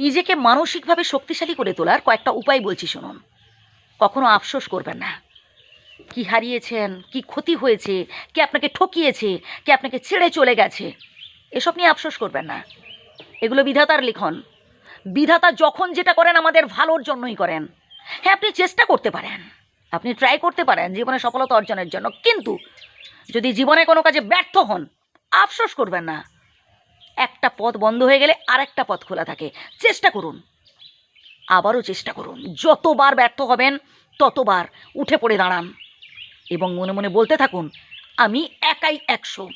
নিজেকে মানসিকভাবে শক্তিশালী করে তোলার কয়েকটা উপায় বলছি শুনুন। কখনো আফসোস করবেন না। কি হারিয়েছেন, কি ক্ষতি হয়েছে, কে আপনাকে ঠকিয়েছে, কে আপনাকে ছেড়ে চলে গেছে, এসব নিয়ে আফসোস করবেন না। এগুলো বিধাতার লিখন। বিধাতা যখন যেটা করেন আমাদের ভালোর জন্যই করেন। হ্যাঁ আপনি চেষ্টা করতে পারেন। আপনি ট্রাই করতে পারেন জীবনে সফলতা অর্জনের জন্য। কিন্তু যদি জীবনে কোনো কাজে ব্যর্থ হন, আফসোস করবেন না। একটা পথ বন্ধ হয়ে গেলে আরেকটা পথ খোলা থাকে। চেষ্টা করুন। আবারও চেষ্টা করুন। যতবার ব্যর্থ হবেন, ততবার উঠে পড়ে দাঁড়ান এবং মনে মনে বলতে থাকুন, আমি একাই একশো,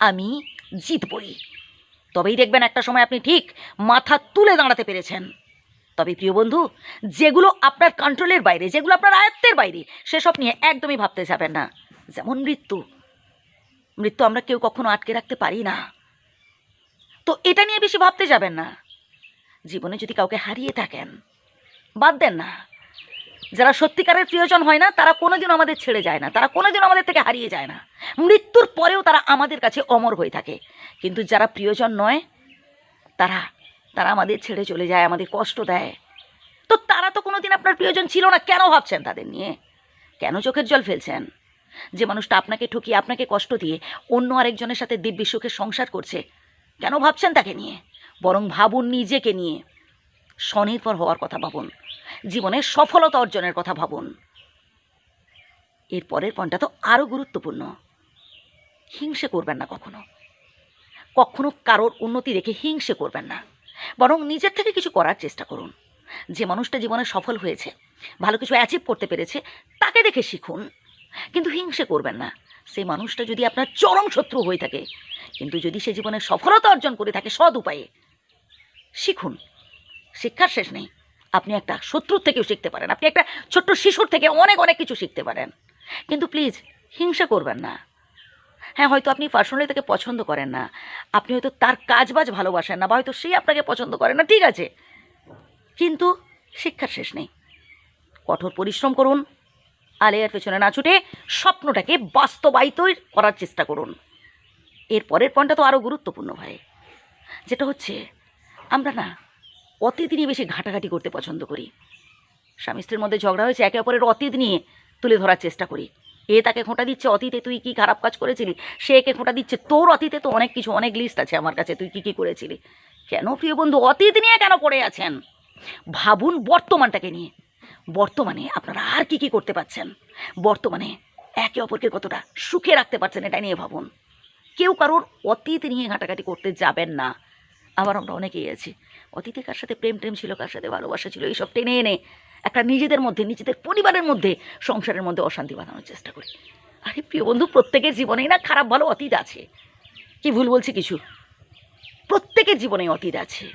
আমি জিতবই। তবেই দেখবেন একটা সময় আপনি ঠিক মাথা তুলে দাঁড়াতে পেরেছেন। তবে প্রিয় বন্ধু, যেগুলো আপনার কন্ট্রোলের বাইরে, যেগুলো আপনার আয়ত্তের বাইরে, সেসব নিয়ে একদমই ভাবতে যাবেন না। যেমন মৃত্যু। মৃত্যু আমরা কেউ কখনো আটকে রাখতে পারি না। তো এটা নিয়ে বেশি ভাবতে যাবেন না। জীবনে যদি কাউকে হারিয়ে থাকেন, বাদ দেন না। যারা সত্যিকারের প্রিয়জন হয় না, তারা কোনোদিনও আমাদের ছেড়ে যায় না, তারা কোনোদিনও আমাদের থেকে হারিয়ে যায় না। মৃত্যুর পরেও তারা আমাদের কাছে অমর হয়ে থাকে। কিন্তু যারা প্রিয়জন নয়, তারা তারা আমাদের ছেড়ে চলে যায়, আমাদের কষ্ট দেয়। তো তারা তো কোনোদিন আপনার প্রিয়জন ছিল না, কেন ভাবছেন তাদের নিয়ে? কেন চোখের জল ফেলছেন? যে মানুষটা আপনাকে ঠকিয়ে, আপনাকে কষ্ট দিয়ে অন্য আরেকজনের সাথে দিব্যি সুখে সংসার করছে কেন ভাবছেন তাকে নিয়ে? বরং ভাবুন নিজেকে নিয়ে। স্বনির্ভর হওয়ার কথা ভাবুন। জীবনে সফলতা অর্জনের কথা ভাবুন। এর পরের পয়েন্টটা তো আরও গুরুত্বপূর্ণ। হিংসে করবেন না কখনো। কখনো কারোর উন্নতি দেখে হিংসে করবেন না। বরং নিজের থেকে কিছু করার চেষ্টা করুন। যে মানুষটা জীবনে সফল হয়েছে, ভালো কিছু অ্যাচিভ করতে পেরেছে, তাকে দেখে শিখুন। কিন্তু হিংসে করবেন না। সেই মানুষটা যদি আপনার চরম শত্রু হয়ে থাকে কিন্তু যদি সে জীবনে সফলতা অর্জন করে থাকে সৎ উপায়ে, শিখুন, শিক্ষার শেষ নেই। আপনি একটা শত্রুর থেকেও শিখতে পারেন। আপনি একটা ছোট্ট শিশুর থেকে অনেক অনেক কিছু শিখতে পারেন। কিন্তু প্লিজ হিংসা করবেন না। হ্যাঁ হয়তো আপনি পার্সোনালি তাকে পছন্দ করেন না। আপনি হয়তো তার কাজবাজ ভালোবাসেন না বা হয়তো সে আপনাকে পছন্দ করে না, ঠিক আছে। কিন্তু শিক্ষার শেষ নেই। কঠোর পরিশ্রম করুন। আলেয়ার পেছনে না ছুটে স্বপ্নটাকে বাস্তবায়িত করার চেষ্টা করুন। এর পরের পয়েন্টটা তো আরও গুরুত্বপূর্ণ ভাই। যেটা হচ্ছে, আমরা না অতীত নিয়ে বেশি ঘাটাঘাটি করতে পছন্দ করি। স্বামী স্ত্রীর মধ্যে ঝগড়া হয়েছে, একে অপরের অতীত নিয়ে তুলে ধরার চেষ্টা করি। এ তাকে খোঁটা দিচ্ছে, অতীতে তুই কি খারাপ কাজ করেছিলি? সে একে খোঁটা দিচ্ছে, তোর অতীতে তো অনেক কিছু, অনেক লিস্ট আছে আমার কাছে, তুই কি কি করেছিলি? কেন প্রিয় বন্ধু, অতীত নিয়ে কেন পড়ে আছেন? ভাবুন বর্তমানটাকে নিয়ে। বর্তমানে আপনারা আর কি কি করতে পারছেন? বর্তমানে একে অপরকে কতটা সুখে রাখতে পারছেন, এটা নিয়ে ভাবুন। কেউ কারোর অতীত নিয়ে ঘাটাঘাটি করতে যাবেন না। আবার আমরা অনেকেই আছি। অতীতে কার সাথে প্রেম টেম ছিল, কার সাথে ভালোবাসা ছিল, এইসব টেনে এনে একটা নিজেদের মধ্যে, নিজেদের পরিবারের মধ্যে, সংসারের মধ্যে অশান্তি বাঁধানোর চেষ্টা করি। আরে প্রিয় বন্ধু, প্রত্যেকের জীবনেই না খারাপ, ভালো অতীত আছে। কি ভুল বলছি কিছু? প্রত্যেকের জীবনেই অতীত আছে।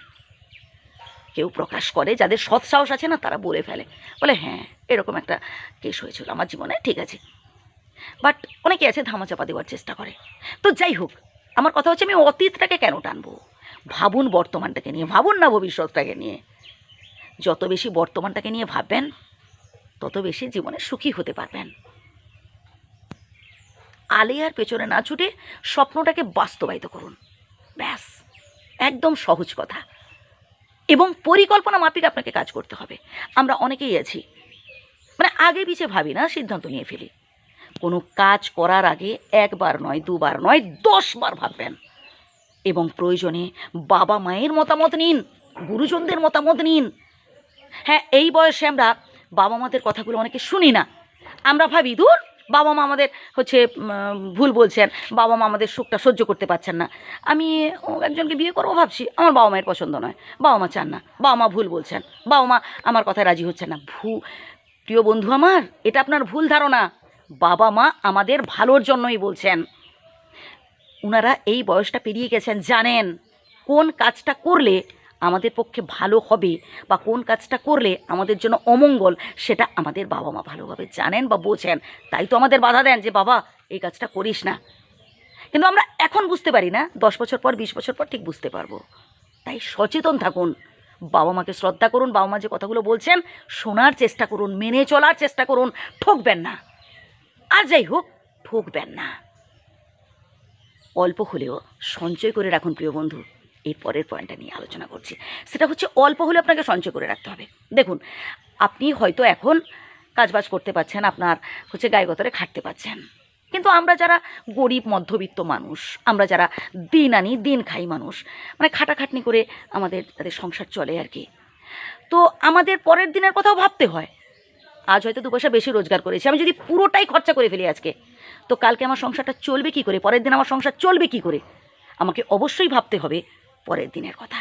কেউ প্রকাশ করে, যাদের সৎ সাহস আছে না, তারা বলে ফেলে। বলে হ্যাঁ এরকম একটা কেস হয়েছিল আমার জীবনে, ঠিক আছে। বাট অনেকে আছে ধামাচাপা দেওয়ার চেষ্টা করে। তো যাই হোক, আমার কথা হচ্ছে আমি অতীতটাকে কেন টানবো? ভাবুন বর্তমানটাকে নিয়ে, ভাবুন না ভবিষ্যৎটাকে নিয়ে। যত বেশি বর্তমানটাকে নিয়ে ভাববেন, তত বেশি জীবনে সুখী হতে পারবেন। আলিয়ার পেছনে না ছুটে স্বপ্নটাকে বাস্তবায়িত করুন। ব্যাস, একদম সহজ কথা। এবং পরিকল্পনা মাফিক আপনাকে কাজ করতে হবে। আমরা অনেকেই আছি। মানে আগে পিছিয়ে ভাবি না, সিদ্ধান্ত নিয়ে ফেলি। কোনো কাজ করার আগে একবার নয়, দুবার নয়, দশবার ভাববেন। এবং প্রয়োজনে বাবা মায়ের মতামত নিন, গুরুজনদের মতামত নিন। হ্যাঁ এই বয়সে আমরা বাবা মাদের কথাগুলো অনেকে শুনি না। আমরা ভাবি, দূর, বাবা মা আমাদের হচ্ছে ভুল বলছেন, বাবা মা আমাদের সুখটা সহ্য করতে পারছেন না। আমি একজনকে বিয়ে করব ভাবছি, আমার বাবা মায়ের পছন্দ নয়, বাবা মা চান না, বাবা মা ভুল বলছেন, বাবা মা আমার কথায় রাজি হচ্ছে না। ভু, প্রিয় বন্ধু আমার, এটা আপনার ভুল ধারণা। বাবা মা আমাদের ভালোর জন্যই বলছেন। ওনারা এই বয়সটা পেরিয়ে গেছেন, জানেন কোন কাজটা করলে আমাদের পক্ষে ভালো হবে বা কোন কাজটা করলে আমাদের জন্য অমঙ্গল সেটা আমাদের বাবা মা ভালোভাবে জানেন বা বোঝেন। তাই তো আমাদের বাধা দেন যে, বাবা, এই কাজটা করিস না। কিন্তু আমরা এখন বুঝতে পারি না, দশ বছর পর, বিশ বছর পর ঠিক বুঝতে পারব। তাই সচেতন থাকুন। বাবা মাকে শ্রদ্ধা করুন বাবা মা যে কথাগুলো বলছেন, শোনার চেষ্টা করুন, মেনে চলার চেষ্টা করুন, ঠকবেন না। আর যাই হোক, ঠকবেন না। অল্প হলেও সঞ্চয় করে রাখুন প্রিয় বন্ধু। এর পরের পয়েন্টটা নিয়ে আলোচনা করছি। সেটা হচ্ছে অল্প হলে আপনাকে সঞ্চয় করে রাখতে হবে। দেখুন, আপনি হয়তো এখন কাজবাজ করতে পারছেন, আপনার হচ্ছে গায়ে খাটতে পারছেন। কিন্তু আমরা যারা গরিব, মধ্যবিত্ত মানুষ, আমরা যারা দিন আনি, দিন খাই মানুষ মানে খাটাখাটনি করে আমাদের তাদের সংসার চলে আর কি। তো আমাদের পরের দিনের কথাও ভাবতে হয় আজ হয়তো দু পয়সা বেশি রোজগার করেছি। আমি যদি পুরোটাই খরচা করে ফেলি আজকে, তো কালকে আমার সংসারটা চলবে কি করে? পরের দিন আমার সংসার চলবে কি করে? আমাকে অবশ্যই ভাবতে হবে পরের দিনের কথা।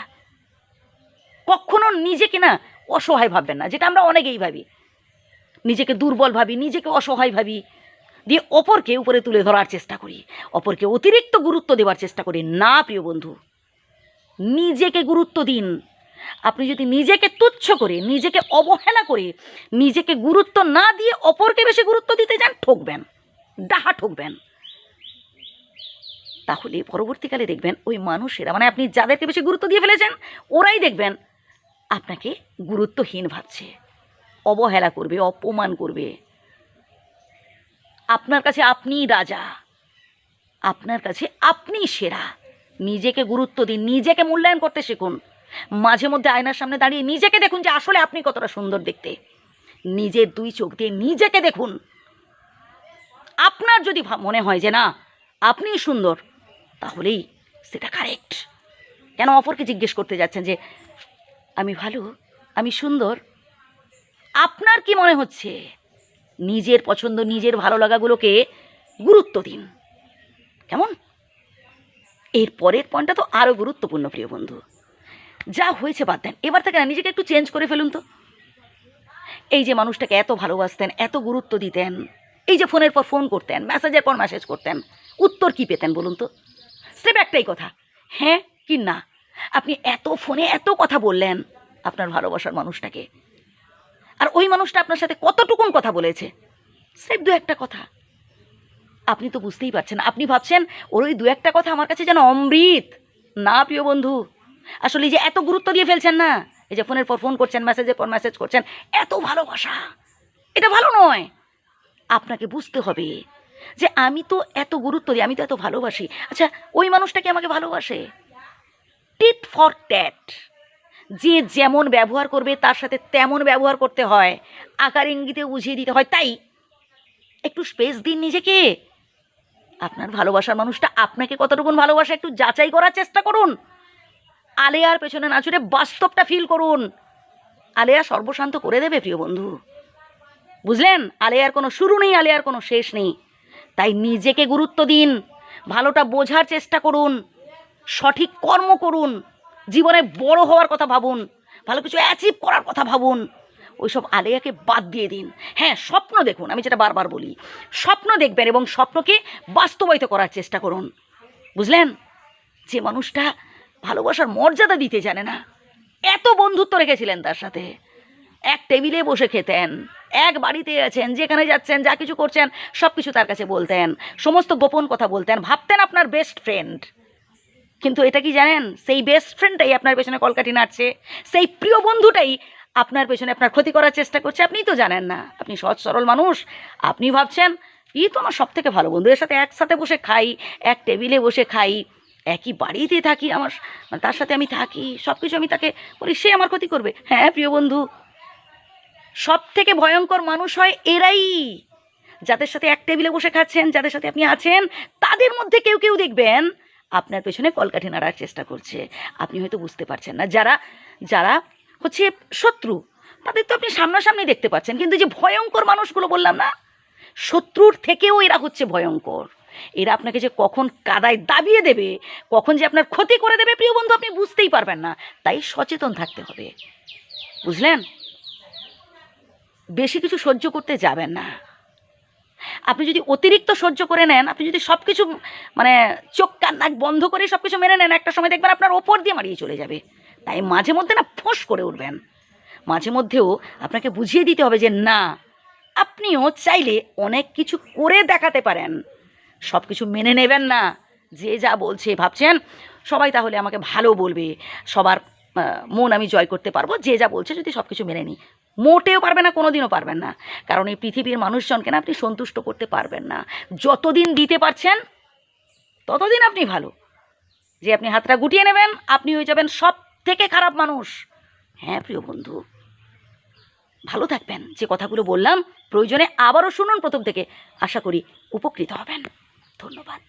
কখনো নিজেকে না অসহায় ভাববেন না, যেটা আমরা অনেকেই ভাবি। নিজেকে দুর্বল ভাবি, নিজেকে অসহায় ভাবি। দিয়ে অপরকে উপরে তুলে ধরার চেষ্টা করি, অপরকে অতিরিক্ত গুরুত্ব দেওয়ার চেষ্টা করি। না, প্রিয় বন্ধু, নিজেকে গুরুত্ব দিন। আপনি যদি নিজেকে তুচ্ছ করে, নিজেকে অবহেলা করে, নিজেকে গুরুত্ব না দিয়ে অপরকে বেশি গুরুত্ব দিতে যান, ঠকবেন। ডাহা ঠকবেন। তাহলে পরবর্তীকালে দেখবেন ওই মানুষেরা মানে আপনি যাদেরকে বেশি গুরুত্ব দিয়ে ফেলেছেন, ওরাই দেখবেন আপনাকে গুরুত্বহীন ভাবছে, অবহেলা করবে, অপমান করবে। আপনার কাছে আপনিই রাজা, আপনার কাছে আপনিই সেরা। নিজেকে গুরুত্ব দিন, নিজেকে মূল্যায়ন করতে শিখুন। মাঝে মধ্যে আয়নার সামনে দাঁড়িয়ে নিজেকে দেখুন যে আসলে আপনি কতটা সুন্দর দেখতে। নিজের দুই চোখ দিয়ে নিজেকে দেখুন। আপনার যদি মনে হয় যে না আপনিই সুন্দর, তাহলেই সেটা কারেক্ট কেন অপরকে জিজ্ঞেস করতে যাচ্ছেন যে, আমি ভালো? আমি সুন্দর? আপনার কি মনে হচ্ছে? নিজের পছন্দ, নিজের ভালো লাগাগুলোকে গুরুত্ব দিন। কেমন? এর পরের পয়েন্টটা তো আরও গুরুত্বপূর্ণ, প্রিয় বন্ধু। যা হয়েছে বাদ দেন। এবার থেকে না, নিজেকে একটু চেঞ্জ করে ফেলুন তো। এই যে মানুষটাকে এত ভালোবাসতেন, এত গুরুত্ব দিতেন, এই যে ফোনের পর ফোন করতেন মেসেজের পর মেসেজ করতেন, উত্তর কি পেতেন বলুন তো? স্টেপ একটাই কথা। হ্যাঁ কি না? আপনি এত ফোনে এত কথা বললেন আপনার ভালোবাসার মানুষটাকে। আর ওই মানুষটা আপনার সাথে কতটুকুন কথা বলেছে? স্রেফ দু একটা কথা। আপনি তো বুঝতেই পারছেন, আপনি ভাবছেন, ওর ওই দু একটা কথা আমার কাছে যেন অমৃত। না প্রিয় বন্ধু আসলে যে এত গুরুত্ব দিয়ে ফেলছেন না? এই যে ফোনের পর ফোন করছেন মেসেজের পর মেসেজ করছেন, এত ভালোবাসা। এটা ভালো নয়। আপনাকে বুঝতে হবে যে আমি তো এত গুরুত্ব দিই, আমি তো এত ভালোবাসি। আচ্ছা ওই মানুষটা কি আমাকে ভালোবাসে? টিট ফর ট্যাট যে যেমন ব্যবহার করবে, তার সাথে তেমন ব্যবহার করতে হয়। আকার ইঙ্গিতে বুঝিয়ে দিতে হয়। তাই একটু স্পেস দিন নিজেকে। আপনার ভালোবাসার মানুষটা আপনাকে কতটুকুন ভালোবাসা, একটু যাচাই করার চেষ্টা করুন। আলেয়ার পেছনে না ছুটে বাস্তবটা ফিল করুন। আলেয়া সর্বশান্ত করে দেবে, প্রিয় বন্ধু। বুঝলেন? আলেয়ার কোনো শুরু নেই, আলেয়ার কোনো শেষ নেই। তাই নিজেকে গুরুত্ব দিন, ভালোটা বোঝার চেষ্টা করুন, সঠিক কর্ম করুন, জীবনে বড় হওয়ার কথা ভাবুন, ভালো কিছু অ্যাচিভ করার কথা ভাবুন, ওইসব আলেয়াকে বাদ দিয়ে দিন। হ্যাঁ স্বপ্ন দেখুন, আমি যেটা বারবার বলি। স্বপ্ন দেখবেন এবং স্বপ্নকে বাস্তবায়িত করার চেষ্টা করুন। বুঝলেন? যে মানুষটা ভালোবাসার মর্যাদা দিতে জানে না। এত বন্ধুত্ব রেখেছিলেন তার সাথে। এক টেবিলে বসে খেতেন, এক বাড়িতে আছেন, যেখানে যাচ্ছেন, যা কিছু করছেন সব কিছু তার কাছে বলতেন, সমস্ত গোপন কথা বলতেন, ভাবতেন আপনার বেস্ট ফ্রেন্ড কিন্তু এটা কি জানেন? সেই বেস্ট ফ্রেন্ডটাই আপনার পেছনে কলকাঠি নাড়ছে, সেই প্রিয় বন্ধুটাই আপনার পেছনে আপনার ক্ষতি করার চেষ্টা করছে আপনি তো জানেন না। আপনি সহজ সরল মানুষ, আপনি ভাবছেন, ই তো আমার সব থেকে ভালো বন্ধু। এর সাথে একসাথে বসে খাই, এক টেবিলে বসে খাই। একই বাড়িতে থাকি আমার মানে তার সাথে আমি থাকি সব কিছু আমি তাকে বলি, সে আমার ক্ষতি করবে। হ্যাঁ প্রিয় বন্ধু। সব থেকে ভয়ঙ্কর মানুষ হয় এরাই। যাদের সাথে এক টেবিলে বসে খাচ্ছেন, যাদের সাথে আপনি আছেন, তাদের মধ্যে কেউ কেউ দেখবেন, আপনার পেছনে কলকাঠি নাড়ার চেষ্টা করছে। আপনি হয়তো বুঝতে পারছেন না, যারা যারা হচ্ছে শত্রু, তাদের তো আপনি সামনাসামনি দেখতে পাচ্ছেন, কিন্তু যে ভয়ঙ্কর মানুষগুলো বললাম না, শত্রুর থেকেও এরা হচ্ছে ভয়ঙ্কর। এরা আপনাকে যে কখন কাদায় দাবিয়ে দেবে, কখন যে আপনার ক্ষতি করে দেবে, প্রিয় বন্ধু, আপনি বুঝতেই পারবেন না। তাই সচেতন থাকতে হবে। বুঝলেন? বেশি কিছু সহ্য করতে যাবেন না। আপনি যদি অতিরিক্ত সহ্য করে নেন, আপনি যদি সব কিছু মানে চোখ, কান, নাক বন্ধ করে সব কিছু মেনে নেন, একটা সময় দেখবেন আপনার ওপর দিয়ে মারিয়ে চলে যাবে। তাই মাঝে মধ্যে না ফোঁস করে উঠবেন। মাঝে মধ্যেও আপনাকে বুঝিয়ে দিতে হবে যে, না, আপনিও চাইলে অনেক কিছু করে দেখাতে পারেন। সব কিছু মেনে নেবেন না। যে যা বলছে, ভাবছেন, সবাই তাহলে আমাকে ভালো বলবে। সবার মন আমি জয় করতে পারব। যে যা বলছে, যদি সব কিছু মেনে নিই। মোটেও পারবে না কোনো দিনও পারবেন না। কারণ এই পৃথিবীর মানুষজনকে না আপনি সন্তুষ্ট করতে পারবেন না। যতদিন দিতে পারছেন, ততদিন আপনি ভালো। যে আপনি হাতটা গুটিয়ে নেবেন, আপনি হয়ে যাবেন সব থেকে খারাপ মানুষ। হ্যাঁ প্রিয় বন্ধু। ভালো থাকবেন। যে কথাগুলো বললাম, প্রয়োজনে আবারও শুনুন প্রথম থেকে। আশা করি উপকৃত হবেন। ধন্যবাদ।